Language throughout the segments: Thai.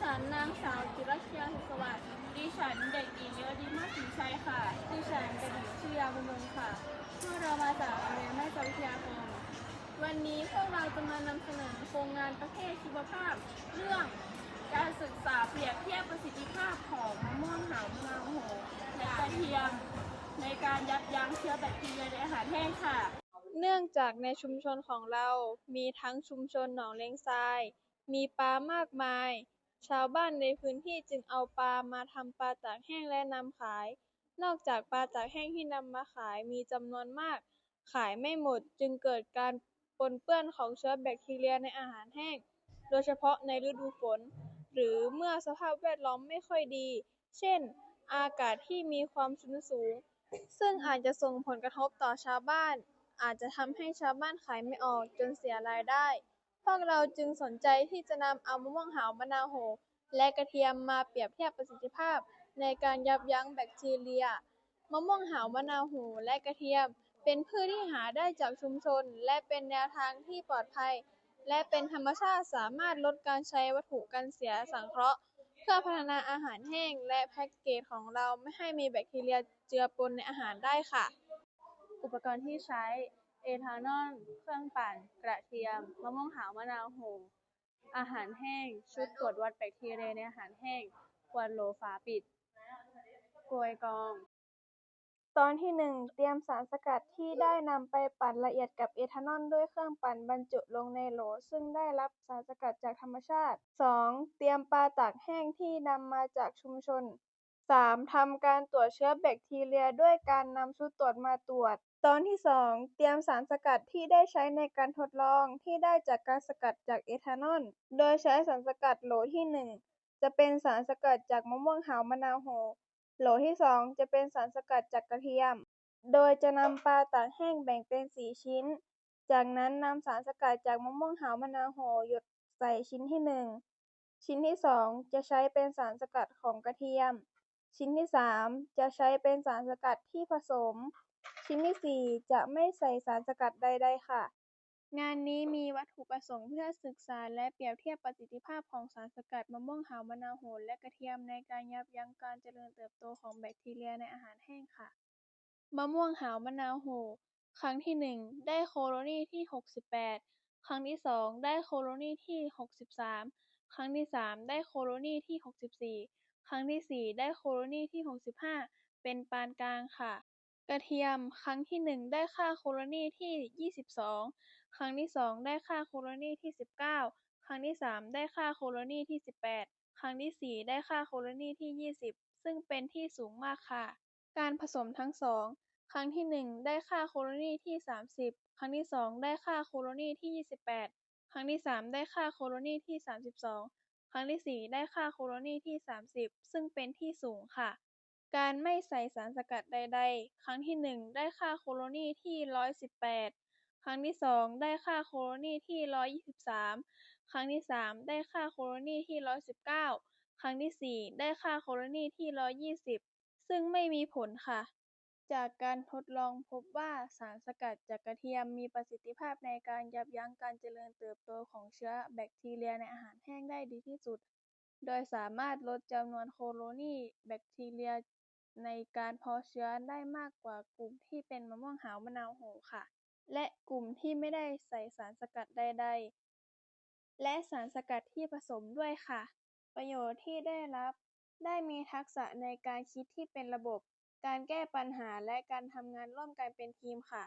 ฉันนางสาวจิรัชยาสุขสวัสดิ์ดิฉันเด็กหญิงเยอดีมาศรีชัยค่ะ ดิฉันเด็กหญิงชื่อยาบุญเมืองค่ะพวกเรามาจากโรงเรียนแม่จวิทยาคมวันนี้พวกเราจะมานำเสนอโครงงานประเภทชีวภาพ เรื่องการศึกษาเปรียบเทียบประสิทธิภาพของมะม่วงหาวมะนาวโหและกระเทียม ในการยับยั้งเชื้อแบคทีเรียในอาหารแห้งค่ะ เนื่องจากในชุมชนของเรา มีทั้งชุมชนหนองเลงทราย มีปลามากมาย ชาวบ้านในพื้นที่จึงเอาปลามาทำปลาตากแห้งและนำขาย นอกจากปลาตากแห้งที่นำมาขายมีจำนวนมาก ขายไม่หมดจึงเกิดการปนเปื้อนของเชื้อแบคทีเรียในอาหารแห้ง โดยเฉพาะในฤดูฝน หรือเมื่อสภาพแวดล้อมไม่ค่อยดี เช่น อากาศที่มีความชื้นสูง ซึ่งอาจจะส่งผลกระทบต่อชาวบ้าน อาจจะทำให้ชาวบ้านขายไม่ออกจนเสียรายได้ พวกเราจึงสนใจที่จะนำเอามะม่วงหาวมะนาวโห และกระเทียมมาเปรียบเทียบประสิทธิภาพ ในการยับยั้งแบคทีเรีย มะม่วงหาวมะนาวโหและกระเทียม เป็นพืชที่หาได้จากชุมชน และเป็นแนวทางที่ปลอดภัย และเป็นธรรมชาติสามารถลดการใช้วัตถุกันเสียสังเคราะห์ เพื่อพัฒนาอาหารแห้ง และแพ็กเกจของเราไม่ให้มีแบคทีเรียเจือปนในอาหารได้ค่ะ อุปกรณ์ที่ใช้ เอทานอล เครื่องปั่น กระเทียม มะม่วงหาวมะนาวโหอาหารแห้ง ชุดตรวจวัดแบคทีเรียในอาหารแห้งขวดโหลฝาปิดกลวยกอง ตอนที่หนึ่งเตรียมสารสกัดที่ได้นำไปปั่นละเอียดกับเอทานอลด้วยเครื่องปั่นบรรจุลงในโหล ซึ่งได้รับสารสกัดจากธรรมชาติสองเตรียมปลาตากแห้งที่นำมาจากชุมชน สาม ทำการตรวจเชื้อแบคทีเรียด้วยการนำชุดตรวจมาตรวจ ตอนที่สอง เตรียมสารสกัดที่ได้ใช้ในการทดลองที่ได้จากการสกัดจากเอทานอล โดยใช้สารสกัดโหลที่หนึ่งจะเป็นสารสกัดจากมะม่วงหาวมะนาวโห โหลที่สองจะเป็นสารสกัดจากกระเทียม โดยจะนำปลาตากแห้งแบ่งเป็นสี่ชิ้น จากนั้นนำสารสกัดจากมะม่วงหาวมะนาวโหหยดใส่ชิ้นที่หนึ่งชิ้นที่สองจะใช้เป็นสารสกัดของกระเทียม ชิ้นที่สามจะใช้เป็นสารสกัดที่ผสม ชิ้นที่สี่จะไม่ใส่สารสกัดใด ๆ ค่ะ งานนี้มีวัตถุประสงค์เพื่อศึกษาและเปรียบเทียบประสิทธิภาพของสารสกัดมะม่วงหาวมะนาวโหและกระเทียมในการยับยั้งการเจริญเติบโตของแบคทีเรียในอาหารแห้งค่ะ มะม่วงหาวมะนาวโหครั้งที่หนึ่งได้โคโลนีที่หกสิบแปดครั้งที่สองได้โคโลนีที่หกสิบสามครั้งที่สามได้โคโลนีที่หกสิบสี่ ครั้งที่สี่ได้โคโลนีที่หกสิบห้าเป็นปานกลางค่ะ กระเทียมครั้งที่หนึ่งได้ค่าโคโลนีที่ยี่สิบสองครั้งที่สองได้ค่าโคโลนีที่สิบเก้าครั้งที่สามได้ค่าโคโลนีที่สิบแปดครั้งที่สี่ได้ค่าโคโลนีที่ยี่สิบซึ่งเป็นที่สูงมากค่ะ การผสมทั้งสองครั้งที่หนึ่งได้ค่าโคโลนีที่สามสิบครั้งที่สองได้ค่าโคโลนีที่ยี่สิบแปดครั้งที่สามได้ค่าโคโลนีที่สามสิบสอง ครั้งที่สี่ ได้ค่าโคโลนีที่ สามสิบ ซึ่งเป็นที่สูงค่ะ การไม่ใส่สารสกัดใดๆครั้งที่หนึ่ง ได้ค่าโคโลนีที่ร้อยสิบแปด ครั้งที่สอง ได้ค่าโคโลนีที่ร้อยยี่สิบสาม ครั้งที่สาม ได้ค่าโคโลนีที่ร้อยสิบเก้า ครั้งที่สี่ ได้ค่าโคโลนีที่ร้อยยี่สิบ ซึ่งไม่มีผลค่ะ จากการทดลองพบว่าสารสกัดจากกระเทียมมีประสิทธิภาพในการยับยั้งการเจริญเติบโตของเชื้อแบคทีเรียในอาหารแห้งได้ดีที่สุด โดยสามารถลดจำนวนโคโลนีแบคทีเรียในการเพาะเชื้อได้มากกว่ากลุ่มที่เป็นมะม่วงหาวมะนาวโหค่ะ และกลุ่มที่ไม่ได้ใส่สารสกัดใดๆ และสารสกัดที่ผสมด้วยค่ะ ประโยชน์ที่ได้รับได้มีทักษะในการคิดที่เป็นระบบ การแก้ปัญหาและการทำงานร่วมกันเป็นทีมค่ะ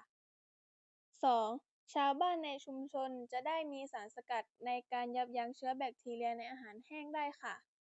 สอง ชาวบ้านในชุมชนจะได้มีสารสกัดในการยับยั้งเชื้อแบคทีเรียในอาหารแห้งได้ค่ะ